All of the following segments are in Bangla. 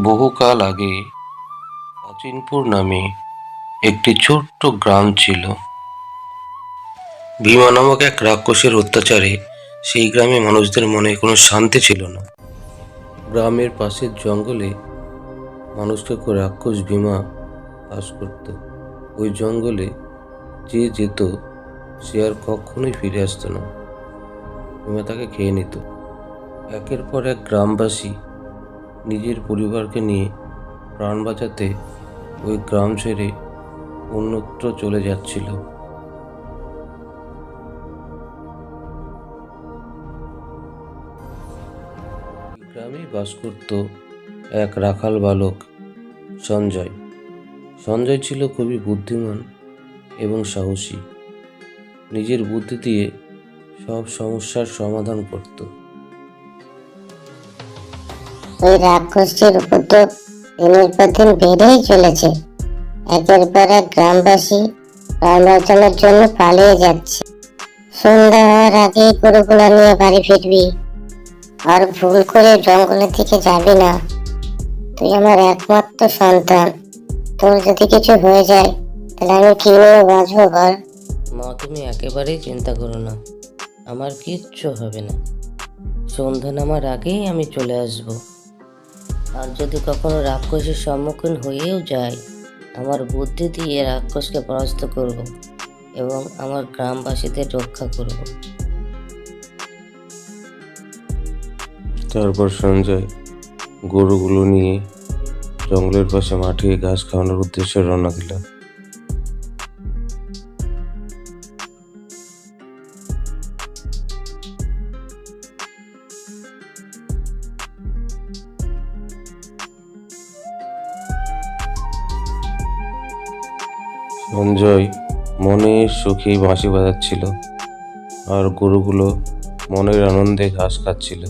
বহুকাল আগে অচিনপুর নামে একটি ছোট্ট গ্রাম ছিল। ভীমা নামক এক রাক্ষসের অত্যাচারে সেই গ্রামে মানুষদের মনে কোনো শান্তি ছিল না। গ্রামের পাশের জঙ্গলে মানুষকে রাক্ষস ভীমা বাস করত। ওই জঙ্গলে যে যেত, সে আর কখনোই ফিরে আসতো না। ভীমা তাকে খেয়ে নিত। একের পর এক গ্রামবাসী নিজের পরিবারকে নিয়ে প্রাণ বাঁচাতে ওই গ্রাম ছেড়ে অন্যত্র চলে যাচ্ছিল। ওই গ্রামেই বাস করত এক রাখাল বালক, সঞ্জয়। সঞ্জয় ছিল খুবই বুদ্ধিমান এবং সাহসী। নিজের বুদ্ধি দিয়ে সব সমস্যার সমাধান করত। ওই রাক্ষসটির উপদ্রব দিনের পর দিন বেড়েই চলেছে। একের পর এক গ্রামবাসী প্রাণ বাঁচানোর জন্য পালিয়ে যাচ্ছে। সন্ধ্যা হওয়ার আগেই গরুগুলো নিয়ে বাড়ি ফিরবি। আর ভুল করে জঙ্গলের দিকে যাবি না। তুই আমার একমাত্র সন্তান। তোর যদি কিছু হয়ে যায়, তাহলে আমি কি নিয়ে বাঁচবো বল? মা, তুমি একেবারেই চিন্তা করো না। আমার কিচ্ছু হবে না। সন্ধ্যা নামার আগেই আমি চলে আসব। আর যদি কখনো রাক্ষসের সম্মুখীন হয়েও যায়, আমার বুদ্ধি দিয়ে রাক্ষসকে পরাস্ত করব এবং আমার গ্রামবাসীদের রক্ষা করব। তারপর সঞ্জয় গরুগুলো নিয়ে জঙ্গলের পাশে মাঠে ঘাস খাওয়ানোর উদ্দেশ্যে রওনা দিল। সঞ্জয় মনে সুখী বাঁশি বাজাচ্ছিল আর গরুগুলো মনের আনন্দে ঘাস খাচ্ছিল।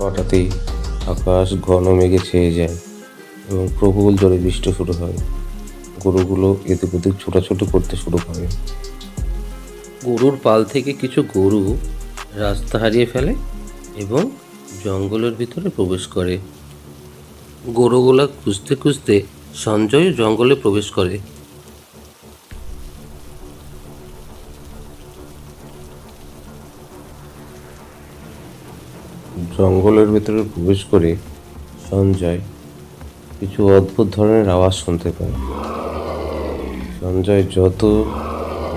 হঠাৎই আকাশ ঘন মেঘে ছেয়ে যায় এবং প্রবল জোরে বৃষ্টি শুরু হয়। গরুগুলো এদিক ওদিক ছোটাছুটি করতে শুরু করে। গরুর পাল থেকে কিছু গরু রাস্তা হারিয়ে ফেলে এবং জঙ্গলের ভিতরে প্রবেশ করে। গরুগুলা খুঁজতে খুঁজতে সঞ্জয় জঙ্গলে প্রবেশ করে। জঙ্গলের ভিতরে প্রবেশ করে সঞ্জয় কিছু অদ্ভুত ধরনের আওয়াজ শুনতে পায়। সঞ্জয় যত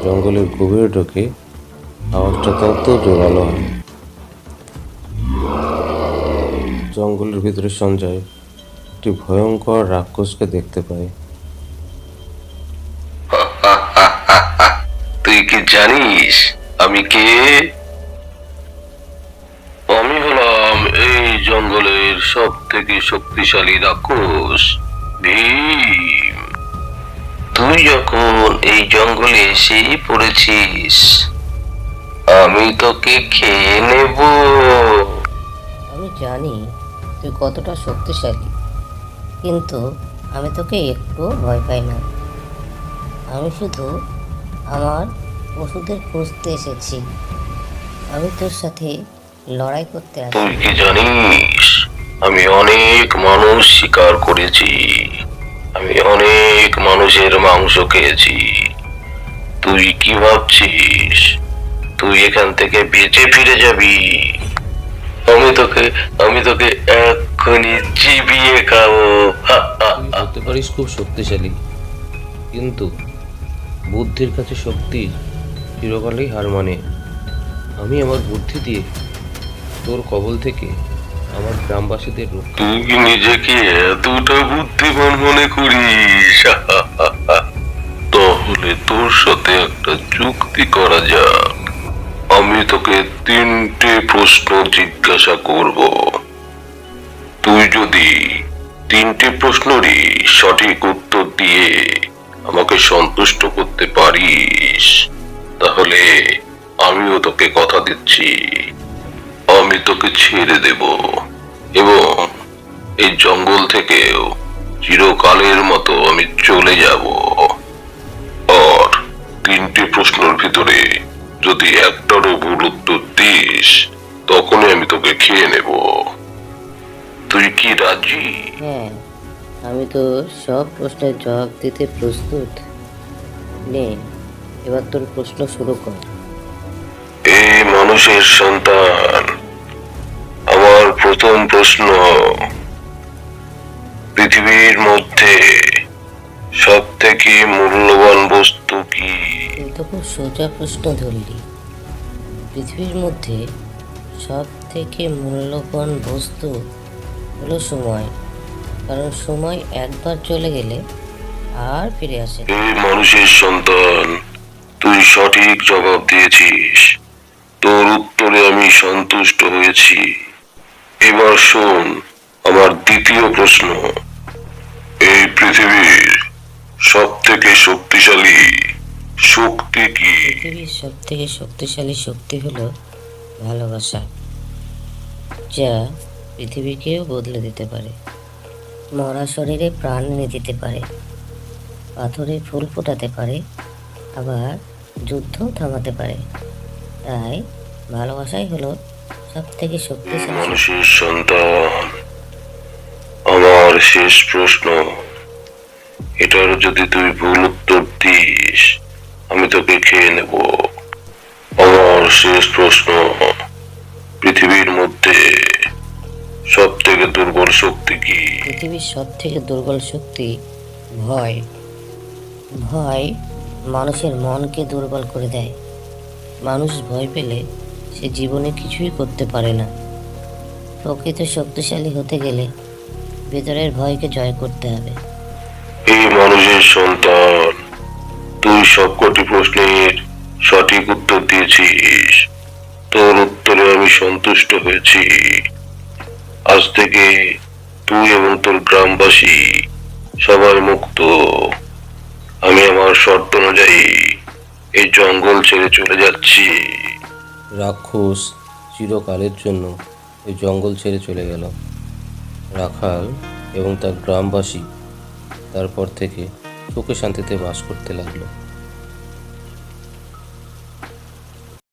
জঙ্গলের গভীরে ঢোকে, আওয়াজটা তত জোরালো হয়। জঙ্গলের ভিতরে সঞ্জয় একটি ভয়ঙ্কর রাক্ষসকে দেখতে পায় তুই কি জানিস আমি কে? আমি হলাম এই জঙ্গলের সব থেকে শক্তিশালী রাক্ষস ভীম। তুই যখন এই জঙ্গলে এসেই পড়েছিস আমি তোকে খেয়ে নেব। আমি জানি তুই কতটা শক্তিশালী। কিন্তু আমি তোকে একটুও ভয় পাই না। আমি শুধু আমার ওষুধের খুঁজতে এসেছি। আমি তোর সাথে লড়াই করতে আসি তুই কি জানিস? আমি অনেক মানুষ শিকার করেছি। আমি অনেক মানুষের মাংস খেয়েছি। তুই কি ভাবছিস? তুই এখান থেকে বেঁচে ফিরে যাবি। আমি তোকে আমি তোকে এক্ষুনি চিবিয়ে খাব হা, হতে পারিস খুব শক্তিশালী। কিন্তু বুদ্ধির কাছে শক্তি চিরকালেই হার মানে। আমি আমার বুদ্ধি দিয়ে তোর কবল থেকে আমার গ্রামবাসীদের তুই নিজেকে এতটা বুদ্ধিমান মনে করিস তাহলে তোর সাথে একটা চুক্তি করা যাক। আমি তোকে তিনটে প্রশ্ন জিজ্ঞাসা করব। তুই যদি তিনটে প্রশ্নেরই সঠিক উত্তর দিয়ে আমাকে সন্তুষ্ট করতে পারিস, তাহলে আমিও তোকে কথা দিচ্ছি। আমি তোকে ছেড়ে দেব এবং এই জঙ্গল থেকেও চিরকালের মতো আমি চলে যাব। আর তিনটি প্রশ্নের ভিতরে যদি একটারও ভুল উত্তর দিস, তখনই আমি তোকে খেয়ে নেব। তুই কি রাজি? হ্যাঁ আমি তো সব প্রশ্নের জবাব দিতে প্রস্তুত। নে এবার তোর প্রশ্ন শুরু কর। এই মানুষের সন্তান আমার প্রথম প্রশ্ন। পৃথিবীর মধ্যে সব থেকে মূল্যবান বস্তু কি? তুই তো খুব সোজা প্রশ্ন ধরলি। পৃথিবীর মধ্যে সব থেকে মূল্যবান বস্তু হলো সময়। কারণ সময় একবার চলে গেলে আর ফিরে আসে। এই মানুষের সন্তান তুই সঠিক জবাব দিয়েছিস। তোর উত্তরে আমি সন্তুষ্ট হয়েছি। এবার শোন আমার দ্বিতীয় প্রশ্ন। এই পৃথিবীর সব থেকে শক্তিশালী শক্তি কি? পৃথিবীর সব থেকে শক্তিশালী শক্তি হলো ভালোবাসা যা পৃথিবীকেও বদলে দিতে পারে। মরা শরীরে প্রাণ এনে দিতে পারে। পাথরে ফুল ফোটাতে পারে। আবার যুদ্ধও থামাতে পারে। তাই ভালোবাসাই হলো সব থেকে শক্তিশালী সন্তান, আমার শেষ প্রশ্ন, এটার যদি তুই ভুল উত্তর দিস, আমি তোকে খেয়ে নেব। আমার শেষ প্রশ্ন, পৃথিবীর মধ্যে শক্তি কি? পৃথিবীর সব থেকে দুর্বল শক্তি ভয়। ভয় মানুষের মনকে দুর্বল করে দেয়। মানুষ ভয় পেলে সে জীবনে কিছুই করতে পারে না। প্রকৃত শক্তিশালী হতে গেলে ভেতরের ভয়কে জয় করতে হবে। এই মানুষের সন্তান তুই সবকটি প্রশ্নের সঠিক উত্তর দিয়েছিস। তোর উত্তরে আমি সন্তুষ্ট হয়েছি। আজ থেকে তুই এবং তোর গ্রামবাসী, সবার মুক্ত। আমি আমার শর্ত অনুযায়ী এই জঙ্গল ছেড়ে চলে যাচ্ছি। রাক্ষস চিরকালের জন্য এই জঙ্গল ছেড়ে চলে গেল। রাখাল এবং তার গ্রামবাসী তারপর থেকে সুখে শান্তিতে বাস করতে লাগল।